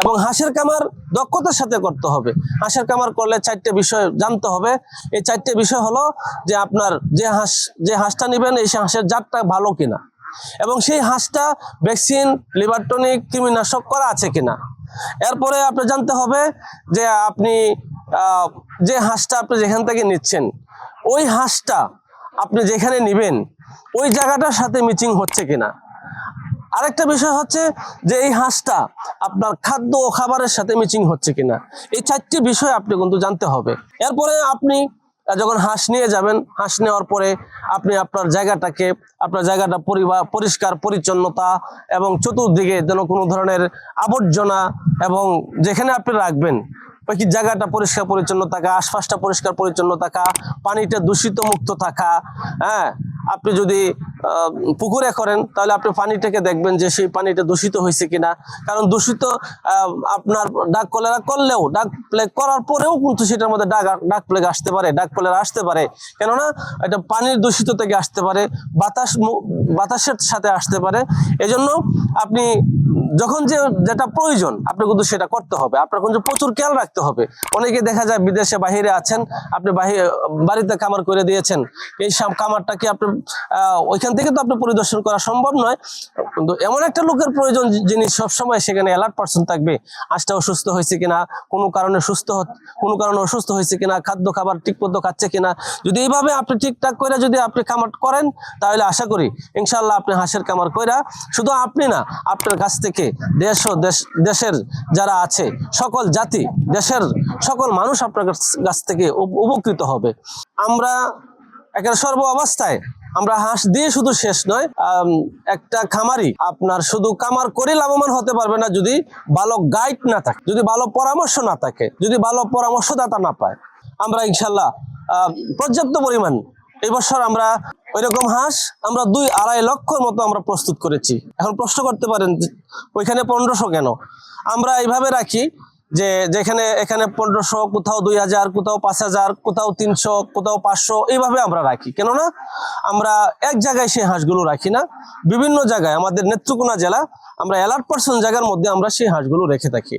এবং হাঁসের কামার দক্ষতার সাথে করতে হবে। হাঁসের কামার করলে চারটে বিষয় জানতে হবে। এই চারটে বিষয় হলো যে আপনার যে হাঁস, যে হাঁসটা নেবেন, এই হাঁসের জাতটা ভালো কিনা? এবং সেই হাঁসটা ভ্যাকসিন, লিভার টনিক, কৃমিনাশক করা আছে কিনা? এরপরে আপনি জানতে হবে যে আপনি যে হাঁসটা আপনি যেখান থেকে নিচ্ছেন, ওই হাঁসটা আপনি যেখানে নেবেন, ওই জায়গাটার সাথে মিচিং হচ্ছে কিনা? আরেকটা বিষয় হচ্ছে যে এই হাঁসটা আপনার খাদ্য ও খাবারের সাথে মিচিং হচ্ছে কিনা। এই চারটি বিষয় আপনি কিন্তু জানতে হবে। এরপরে আপনি যখন হাঁস নিয়ে যাবেন, হাঁস নেওয়ার পরে আপনি আপনার জায়গাটাকে, আপনার জায়গাটা পরিবার পরিষ্কার, পরিচ্ছন্নতা এবং চতুর্দিকে যেন কোনো ধরনের আবর্জনা এবং যেখানে আপনি রাখবেন ওই কি জায়গাটা পরিষ্কার পরিচ্ছন্ন থাকা, আশপাশটা পরিষ্কার পরিচ্ছন্ন থাকা, পানিটা দূষিত মুক্ত থাকা হ্যাঁ আপনি যদি পুকুরে করেন, তাহলে আপনি পানিটাকে দেখবেন যে সেই পানিটা দূষিত হয়েছে কিনা। কারণ দূষিত আপনার ডাক কলেরা করলেও, ডাক প্লেগ করার পরেও কিন্তু সেটার মধ্যে ডাক ডাক প্লেগ আসতে পারে, ডাক কলেরা আসতে পারে। কেননা, এটা পানির দূষিত থেকে আসতে পারে, বাতাস বাতাসের সাথে আসতে পারে। এজন্য আপনি যখন যে যেটা প্রয়োজন আপনি কিন্তু সেটা করতে হবে। আপনার কিন্তু প্রচুর খেয়াল রাখতে হবে। অনেকে দেখা যায় বিদেশে বাহিরে আছেন, আপনি বাহিরে বাড়িতে কামার করে দিয়েছেন, এই কামারটা কি আপনি ওইখান থেকে তো আপনি পরিদর্শন করা সম্ভব নয়। কিন্তু এমন একটা লোকের প্রয়োজন যিনি সবসময় সেখানে অ্যালার্ট পার্সন থাকবে, আজটা অসুস্থ হয়েছে কিনা, কোনো কারণে সুস্থ কোনো কারণে অসুস্থ হয়েছে কিনা, খাদ্য খাবার ঠিক মতো খাচ্ছে কিনা। যদি এইভাবে আপনি ঠিকঠাক করে যদি আপনি কামার করেন, তাহলে আশা করি ইনশাল্লাহ আপনি হাঁসের কামার কইরা শুধু আপনি না, আপনার কাছ থেকে দেশ ও দেশ, দেশের যারা আছে, সকল জাতি, দেশের সকল মানুষ আপনার কাছ- থেকে উপকৃত হবে। আমরা একের সর্ব অবস্থায় আমরা হাঁস দিয়ে শুধু শেষ নয় একটা খামারি আপনার শুধু কামার করে লাভবান হতে পারবে না যদি ভালো গাইড না থাকে, যদি ভালো পরামর্শ না থাকে, যদি ভালো পরামর্শদাতা না পায়। আমরা ইনশাল্লাহ পর্যাপ্ত পরিমাণ এই বছর আমরা ওইরকম হাঁস আমরা দুই আড়াই লক্ষর মতো আমরা প্রস্তুত করেছি। এখন প্রশ্ন করতে পারেন ওইখানে পনেরোশো কেন? আমরা এইভাবে রাখি যে যেখানে এখানে পনেরোশো, কোথাও দুই হাজার, কোথাও পাঁচ হাজার, কোথাও তিনশো, কোথাও পাঁচশো, এইভাবে আমরা রাখি। কেননা আমরা এক জায়গায় সেই হাঁসগুলো রাখি না। বিভিন্ন জায়গায়, আমাদের নেত্রকোনা জেলা, আমরা অ্যালার্ট পার্সন জায়গার মধ্যে আমরা সেই হাঁসগুলো রেখে থাকি।